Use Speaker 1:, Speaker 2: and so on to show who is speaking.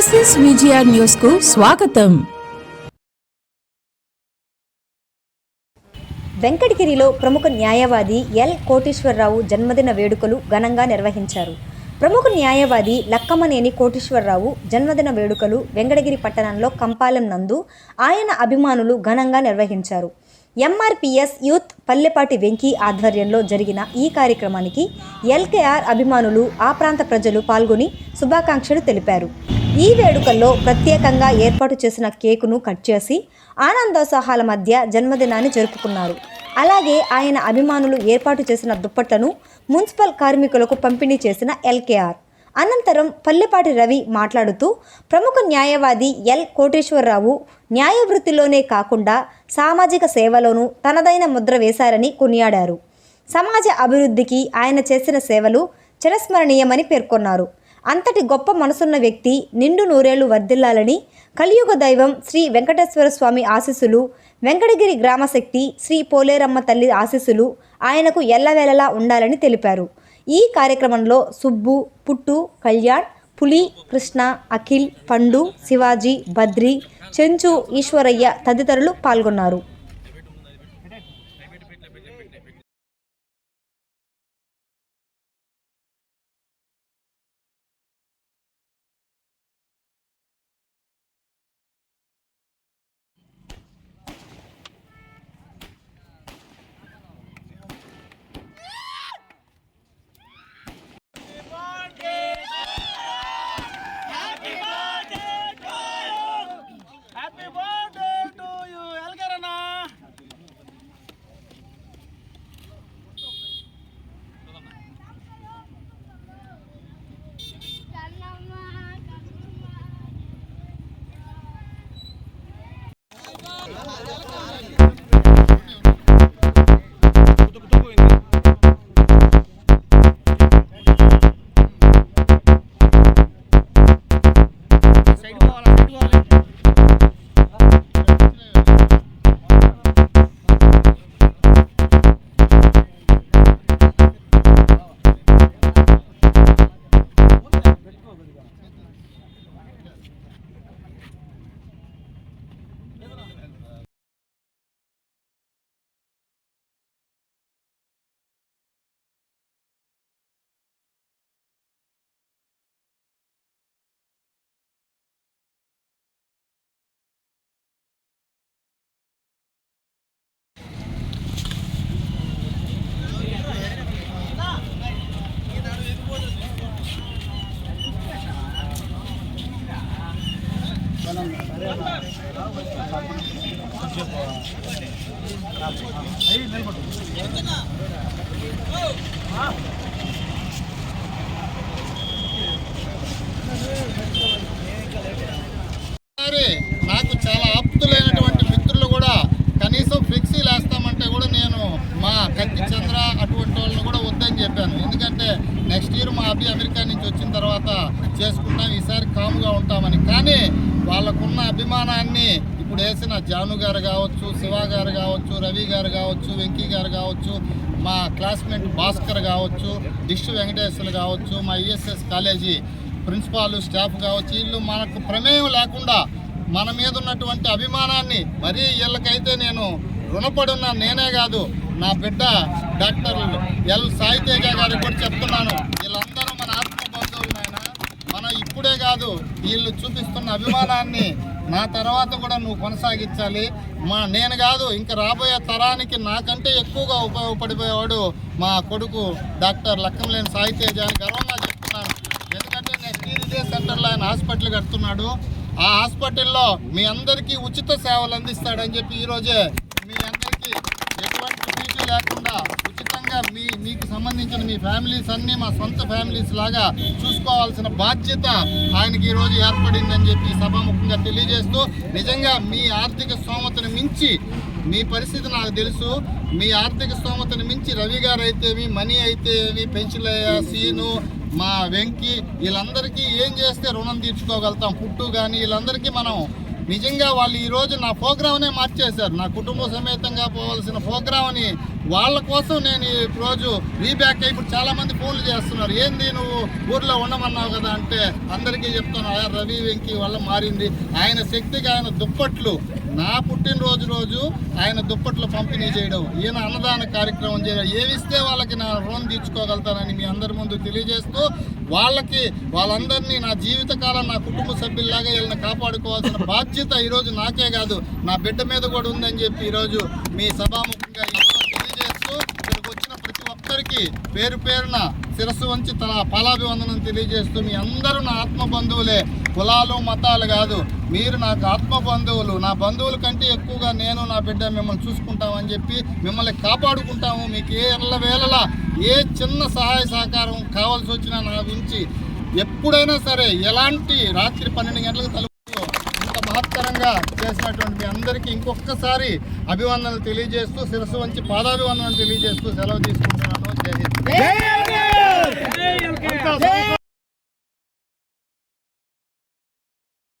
Speaker 1: SS VGR న్యూస్కు స్వాగతం.
Speaker 2: వెంకటగిరిలో ప్రముఖ న్యాయవాది ఎల్ కోటేశ్వరరావు జన్మదిన వేడుకలు ఘనంగా నిర్వహించారు. ప్రముఖ న్యాయవాది లక్కమనేని కోటేశ్వరరావు జన్మదిన వేడుకలు వెంకటగిరి పట్టణంలో కంపాలెం నందు ఆయన అభిమానులు ఘనంగా నిర్వహించారు. ఎంఆర్పిఎస్ యూత్ పల్లెపాటి వెంకీ ఆధ్వర్యంలో జరిగిన ఈ కార్యక్రమానికి ఎల్కేఆర్ అభిమానులు ఆ ప్రాంత ప్రజలు పాల్గొని శుభాకాంక్షలు తెలిపారు. ఈ వేడుకల్లో ప్రత్యేకంగా ఏర్పాటు చేసిన కేకును కట్ చేసి ఆనందోత్సాహాల మధ్య జన్మదినాన్ని జరుపుకున్నారు. అలాగే ఆయన అభిమానులు ఏర్పాటు చేసిన దుప్పట్లను మున్సిపల్ కార్మికులకు పంపిణీ చేసిన ఎల్కేఆర్. అనంతరం పల్లెపాటి రవి మాట్లాడుతూ ప్రముఖ న్యాయవాది ఎల్ కోటేశ్వరరావు న్యాయ వృత్తిలోనే కాకుండా సామాజిక సేవలోనూ తనదైన ముద్ర వేశారని కొనియాడారు. సమాజ అభివృద్ధికి ఆయన చేసిన సేవలు చిరస్మరణీయమని పేర్కొన్నారు. అంతటి గొప్ప మనసున్న వ్యక్తి నిండు నూరేళ్ళు వర్ధిల్లాలని కలియుగ దైవం శ్రీ వెంకటేశ్వర స్వామి ఆశీస్సులు వెంకటగిరి గ్రామశక్తి శ్రీ పోలేరమ్మ తల్లి ఆశీస్సులు ఆయనకు ఎల్లవేళలా ఉండాలని తెలిపారు. ఈ కార్యక్రమంలో సుబ్బు పుట్టు కళ్యాణ్ పులి కృష్ణ అఖిల్ పండు శివాజీ బద్రి చెంచు ఈశ్వరయ్య తదితరులు పాల్గొన్నారు.
Speaker 3: నాకు చాలా ఆప్తులైనటువంటి మిత్రులు కూడా కనీసం ఫ్లెక్సీలు వేస్తామంటే కూడా నేను మా కత్తి చంద్ర అటువంటి వాళ్ళని కూడా చెప్పాను. ఎందుకంటే నెక్స్ట్ ఇయర్ మా అభి అమెరికా నుంచి వచ్చిన తర్వాత చేసుకుంటాం ఈసారి కాముగా ఉంటామని. కానీ వాళ్ళకున్న అభిమానాన్ని ఇప్పుడు వేసిన జాను గారు కావచ్చు శివ గారు కావచ్చు రవి గారు కావచ్చు వెంకీ గారు కావచ్చు మా క్లాస్మేట్ భాస్కర్ కావచ్చు డిష్ వెంకటేశ్వర్లు కావచ్చు మా ఈఎస్ఎస్ కాలేజీ ప్రిన్సిపాల్ స్టాఫ్ కావచ్చు వీళ్ళు మనకు ప్రమేయం లేకుండా మన మీద ఉన్నటువంటి అభిమానాన్ని మరీ వీళ్ళకైతే నేను రుణపడి ఉన్నాను నేనే కాదు. నా బిడ్డ డాక్టర్ ఎల్ సాయితేజ గారికి కూడా చెప్తున్నాను. వీళ్ళందరూ మన ఆత్మ బంధువులు నాయన. మనం ఇప్పుడే కాదు వీళ్ళు చూపిస్తున్న అభిమానాన్ని నా తర్వాత కూడా నువ్వు కొనసాగించాలి. మా నేను కాదు ఇంకా రాబోయే తరానికి నాకంటే ఎక్కువగా ఉపయోగపడిపోయేవాడు మా కొడుకు డాక్టర్ లక్కంలేని సాయితేజ అని గర్వంగా చెప్తున్నాను. ఎందుకంటే నెక్స్ట్ ఇయర్ ఇదే సెంటర్లో ఆయన హాస్పిటల్ కడుతున్నాడు. ఆ హాస్పిటల్లో మీ అందరికీ ఉచిత సేవలు అందిస్తాడని చెప్పి ఈరోజే మీ అందరికీ ఎటువంటి ఫీజు లేకుండా ఉచితంగా మీ మీకు సంబంధించిన మీ ఫ్యామిలీస్ అన్నీ మా సొంత ఫ్యామిలీస్ లాగా చూసుకోవాల్సిన బాధ్యత ఆయనకి ఈరోజు ఏర్పడిందని చెప్పి సభాముఖంగా తెలియజేస్తూ నిజంగా మీ ఆర్థిక స్తోమతను మించి మీ పరిస్థితి నాకు తెలుసు మీ ఆర్థిక స్తోమతను మించి రవి గారు అయితేవి మనీ అయితేవి పెంచులయ్య సీను మా వెంకి వీళ్ళందరికీ ఏం చేస్తే రుణం తీర్చుకోగలుగుతాం? పుట్టు కానీ వీళ్ళందరికీ మనం నిజంగా వాళ్ళు ఈరోజు నా ప్రోగ్రామ్నే మార్చేశారు. నా కుటుంబ సమేతంగా పోవాల్సిన ప్రోగ్రామ్ని వాళ్ళ కోసం నేను ఈరోజు రోజు రీబ్యాక్ అయ్యి ఇప్పుడు చాలామంది ఫోన్లు చేస్తున్నారు. ఏంది నువ్వు ఊర్లో ఉండమన్నావు కదా అంటే అందరికీ చెప్తాను రవి వెంకీ వల్ల మారింది. ఆయన శక్తికి ఆయన దుప్పట్లు. నా పుట్టినరోజు రోజు ఆయన దుప్పట్లు పంపిణీ చేయడం ఈయన అన్నదాన కార్యక్రమం చేయడం. ఏమిస్తే వాళ్ళకి నా రుణం తీర్చుకోగలుగుతానని మీ అందరి ముందు తెలియజేస్తూ వాళ్ళకి వాళ్ళందరినీ నా జీవితకాలం నా కుటుంబ సభ్యుల్లాగా వీళ్ళని కాపాడుకోవాల్సిన బాధ్యత ఈరోజు నాకే కాదు. నా బిడ్డ మీద కూడా ఉందని చెప్పి ఈరోజు మీ సభాముఖంగా ఈరోజు తెలియజేస్తూ ఇక్కడికి వచ్చిన ప్రతి పేరు పేరున శిరస్సు వంచి తన పాలాభివందనం తెలియజేస్తూ మీ అందరూ నా ఆత్మ బంధువులే కులాలు మతాలు కాదు. మీరు నాకు ఆత్మ బంధువులు నా బంధువుల కంటే ఎక్కువగా నేను నా బిడ్డ మిమ్మల్ని చూసుకుంటామని చెప్పి మిమ్మల్ని కాపాడుకుంటాము. మీకు ఏ ఎల్ల వేళలా ఏ చిన్న సహాయ సహకారం కావాల్సి వచ్చినా నా గురించి ఎప్పుడైనా సరే ఎలాంటి రాత్రి పన్నెండు గంటలకు తలుపులో ఇంత మహత్తరంగా చేసినటువంటి మీ అందరికీ ఇంకొకసారి అభివందనలు తెలియజేస్తూ శిరస్సు వంచి పాదాభివందనలు తెలియజేస్తూ సెలవు తీసుకుంటున్నాను. జై హింద్